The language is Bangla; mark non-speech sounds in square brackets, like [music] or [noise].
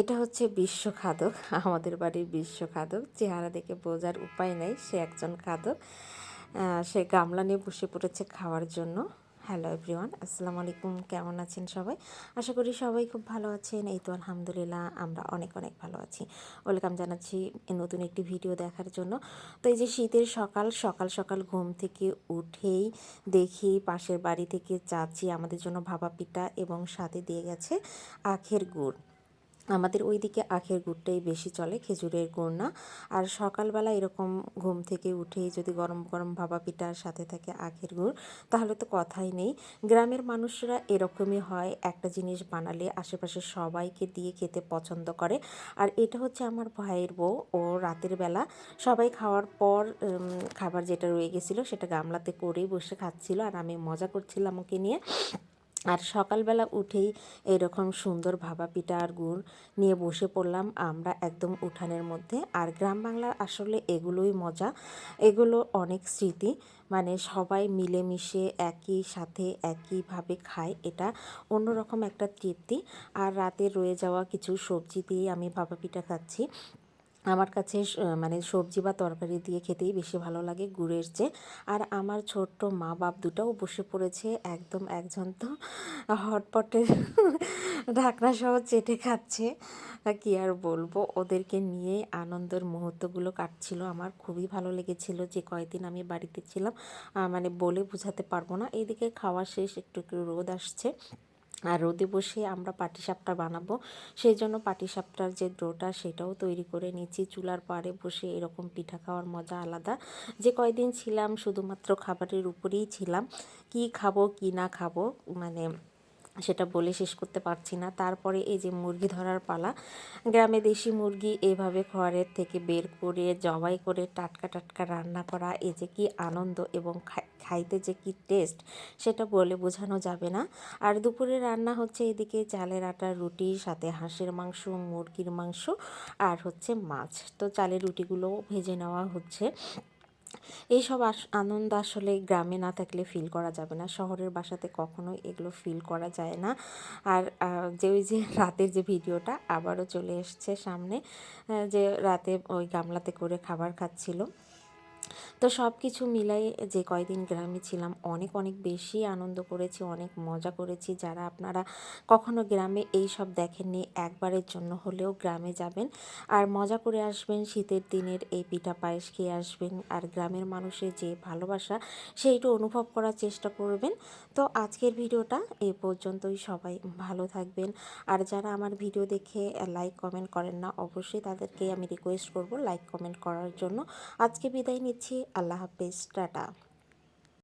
এটা হচ্ছে বিশ্ব খাদক, আমাদের বাড়ির বিশ্ব খাদক। চেহারা দেখে বোঝার উপায় নেই, সে একজন খাদক। সে গামলা নিয়ে বসে পড়েছে খাওয়ার জন্য। হ্যালো এভরিওয়ান আসসালামু আলাইকুম, কেমন আছেন সবাই? আশা করি সবাই খুব ভালো আছেন। এই তো আলহামদুলিল্লাহ, আমরা অনেক অনেক ভালো আছি। ওয়েলকাম জানাচ্ছি নতুন একটি ভিডিও দেখার জন্য। তো এই যে শীতের সকাল সকাল সকাল ঘুম থেকে উঠেই দেখি পাশের বাড়ি থেকে চাচি আমাদের জন্য ভাপা পিঠা এবং সাথে দিয়ে গেছে আখের গুড়। আমাদের ওইদিকে আখের গুড়টাই বেশি চলে, খেজুরের গুড় না। আর সকালবেলা এরকম ঘুম থেকে উঠেই যদি গরম গরম ভাবা পিঠার সাথে থাকে আখের গুড়, তাহলে তো কথাই নেই। গ্রামের মানুষরা এরকমই হয়, একটা জিনিস বানালে আশেপাশে সবাইকে দিয়ে খেতে পছন্দ করে। আর এটা হচ্ছে আমার ভাইয়ের বউ, ও রাতের বেলা সবাই খাওয়ার পর খাবার যেটা রয়ে গেছিল সেটা গামলাতে করেই বসে খাচ্ছিল। আর আমি মজা করছিলাম ওকে নিয়ে। আর সকালবেলা উঠেই এরকম সুন্দর ভাবা পিঠা আর গুড় নিয়ে বসে পড়লাম আমরা একদম উঠানের মধ্যে। আর গ্রাম বাংলার আসলে এগুলোই মজা। এগুলো অনেক স্মৃতি। মানে সবাই মিলেমিশে একই সাথে একইভাবে খায়। এটা অন্যরকম একটা তৃপ্তি। আর রাতে রয়ে যাওয়া কিছু সবজি দিয়ে আমি ভাপা পিঠা খাচ্ছি। আমার কাছে মানে সবজি বা তরকারি দিয়ে খেতেই বেশি ভালো লাগে গুড়ের চেয়ে আর আমার ছোট্ট মা বাপ দুটাও বসে পড়েছে একদম একজন তো হটপটে [laughs] ঢাকনা সহ চেটে খাচ্ছে। কি আর বলব? ওদেরকে নিয়ে আনন্দের মুহূর্তগুলো কাটছিল। আমার খুবই ভালো লেগেছিল যে কয়েকদিন আমি বাড়িতে ছিলাম। মানে বলে বোঝাতে পারব না। এইদিকে খাওয়া শেষ, একটু একটু রোদ আসছে। আর রোদে বসে আমরা পাটিসাপটা বানাবো। সেই জন্য পাটিসাপটার যে ডোটা, সেটাও তৈরি করে নিচ্ছি। চুলার পাড়ে বসে এরকম পিঠা খাওয়ার মজা আলাদা। যে কয়দিন ছিলাম, শুধুমাত্র খাবারের উপরেই ছিলাম। কি খাব, কি না খাব মানে সেটা বলে শেষ করতে পারছি না। তারপরে এই যে মুরগি ধরার পালা, গ্রামে দেশি মুরগি এভাবে ঘরের থেকে বের করে, জবাই করে টাটকা টাটকা রান্না করা, এই যে কি আনন্দ এবং খাইতে যে কি টেস্ট সেটা বলে বোঝানো যাবে না। আর দুপুরে রান্না হচ্ছে এদিকে চালের আটার রুটি, সাথে হাঁসের মাংস, মুরগির মাংস আর হচ্ছে মাছ। তো চালের রুটিগুলো ভেজে নেওয়া হচ্ছে। এইসব আনন্দ আসলে গ্রামে না থাকলে ফিল করা যাবে না। শহরের বাসাতে কখনোই এগুলো ফিল করা যায় না। আর যে ওই যে [laughs] রাতের যে ভিডিওটা আবারও চলে এসছে সামনে যে রাতে ওই গামলাতে করে খাবার খাচ্ছিল। তো সব কিছু মিলাই যে কয়দিন গ্রামে ছিলাম, অনেক অনেক বেশি আনন্দ করেছি, অনেক মজা করেছি। যারা আপনারা কখনো গ্রামে এই সব দেখেননি, একবারের জন্য হলেও গ্রামে যাবেন। আর মজা করে আসবেন, শীতের দিনের এই পিঠা পায়েস খেয়ে আসবেন। আর গ্রামের মানুষের যে ভালোবাসা, সেইটা অনুভব করার চেষ্টা করবেন। তো আজকের ভিডিওটা এ পর্যন্তই। সবাই ভালো থাকবেন। আর যারা আমার ভিডিও দেখে লাইক, কমেন্ট করেন না, অবশ্যই তাদেরকে আমি রিকোয়েস্ট করব লাইক, কমেন্ট করার জন্য। আজকে বিদায় নিচ্ছি। अल्लाह हाफिज़ टाटा।